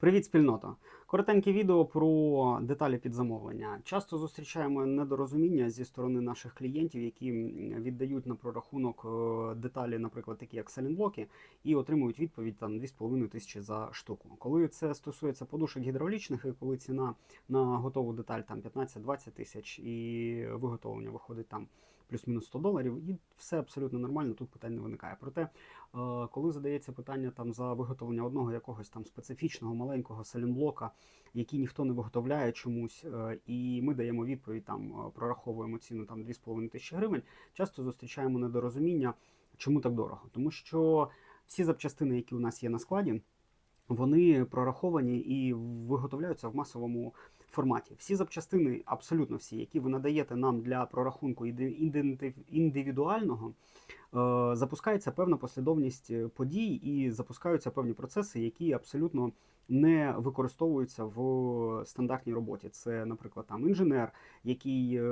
Привіт, спільнота! Коротеньке відео про деталі під замовлення. Часто зустрічаємо недорозуміння зі сторони наших клієнтів, які віддають на прорахунок е, деталі, наприклад, такі як селінблоки, і отримують відповідь там 2,5 тисячі за штуку. Коли це стосується подушок гідравлічних, і коли ціна на готову деталь там 15-20 тисяч, і виготовлення виходить там плюс-мінус 100 доларів, і все абсолютно нормально, тут питань не виникає. Проте, е, коли задається питання там за виготовлення одного якогось там специфічного маленького селінблока, який ніхто не виготовляє чомусь, е, і ми даємо відповідь, там е, прораховуємо ціну там 2,5 тисячі гривень, часто зустрічаємо недорозуміння, чому так дорого. Тому що всі запчастини, які у нас є на складі, вони прораховані і виготовляються в масовому форматі. Всі запчастини, абсолютно всі, які ви надаєте нам для прорахунку індивідуального, е, запускається певна послідовність е, подій і запускаються певні процеси, які абсолютно не використовуються в стандартній роботі. Це, наприклад, там інженер, який е,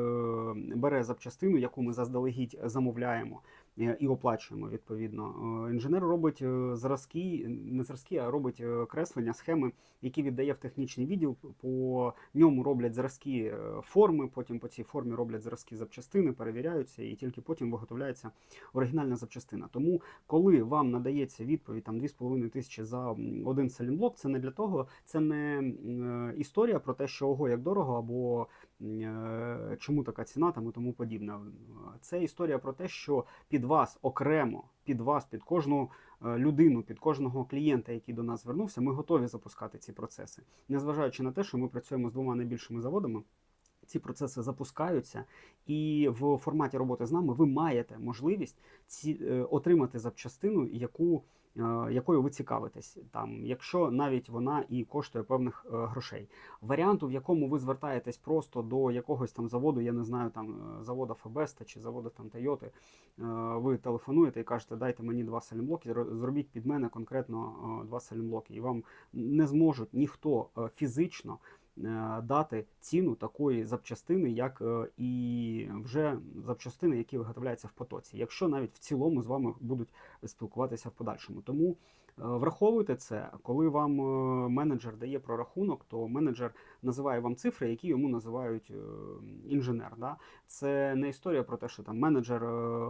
бере запчастину, яку ми заздалегідь замовляємо і оплачуємо відповідно. Е, Інженер робить е, зразки, не зразки, а робить е, креслення, схеми, які віддає в технічний відділ. По ньому роблять зразки форми, потім по цій формі роблять зразки запчастини, перевіряються, і тільки потім виготовляється оригінальна запчастина. Тому, коли вам надається відповідь там 2,5 тисячі за один селінблок, це не для того, це не історія про те, що ого, як дорого, або чому така ціна там і тому подібне. Це історія про те, що під вас окремо, під вас, під кожну е, людину, під кожного клієнта, який до нас звернувся, ми готові запускати ці процеси, незважаючи на те, що ми працюємо з двома найбільшими заводами. Ці процеси запускаються, і в форматі роботи з нами ви маєте можливість ці, е, отримати запчастину, яку, якою ви цікавитесь, там, якщо навіть вона і коштує певних е, грошей. Варіанту, в якому ви звертаєтесь просто до якогось там заводу, я не знаю, там е, завода Фебеста чи завода там Тойоти, е, ви телефонуєте і кажете, дайте мені два селінблоки, зро- зробіть під мене конкретно е, два селінблоки, і вам не зможуть ніхто е, фізично е, дати ціну такої запчастини, як е, і вже запчастини, які виготовляються в потоці, якщо навіть в цілому з вами будуть спілкуватися в подальшому. Тому е, враховуйте це, коли вам е, менеджер дає прорахунок, то менеджер називає вам цифри, які йому називають е, інженер. Да? Це не історія про те, що там менеджер е,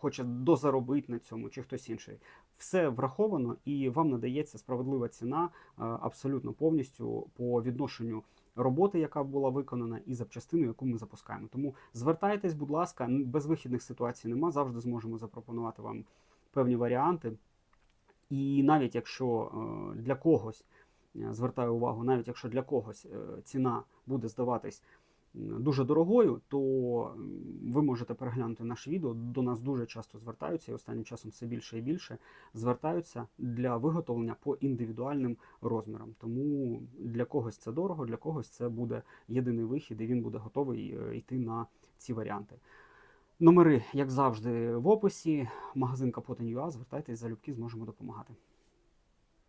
хоче дозаробити на цьому чи хтось інший. Все враховано і вам надається справедлива ціна е, абсолютно повністю по відношенню роботи, яка була виконана, і запчастину, яку ми запускаємо. Тому звертайтесь, будь ласка, н- безвихідних ситуацій нема. Завжди зможемо запропонувати вам певні варіанти. І навіть якщо е, для когось е, звертаю увагу, навіть якщо для когось е, ціна буде здаватись дуже дорогою, то ви можете переглянути наше відео. До нас дуже часто звертаються, і останнім часом все більше і більше звертаються для виготовлення по індивідуальним розмірам. Тому для когось це дорого, для когось це буде єдиний вихід, і він буде готовий йти на ці варіанти. Номери, як завжди, в описі. Магазин Капотен.ua. Звертайтесь залюбки, зможемо допомагати.